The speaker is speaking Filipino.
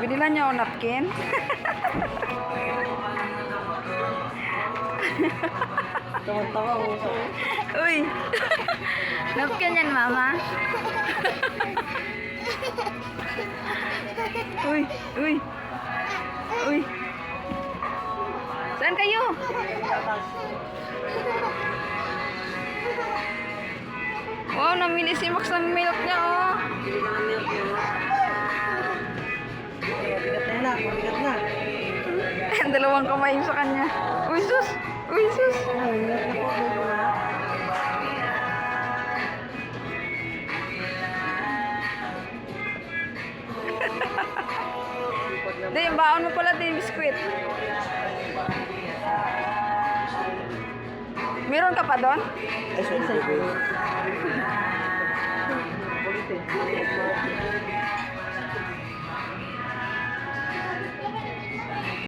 Binila niya o napkin? Tawa-tawa ako sa... Uy! napkin yan, mama. uy, uy. Uy. Saan kayo? Wow, namili si Max ng milk niya, oh. Bili ng milk yun. Mabigat na. Mabigat na. Ang dalawang kamay sa kanya. Uy, sus! Uy, sus! Di, baon mo pala din biskwit. Meron ka pa doon? Ay, sorry.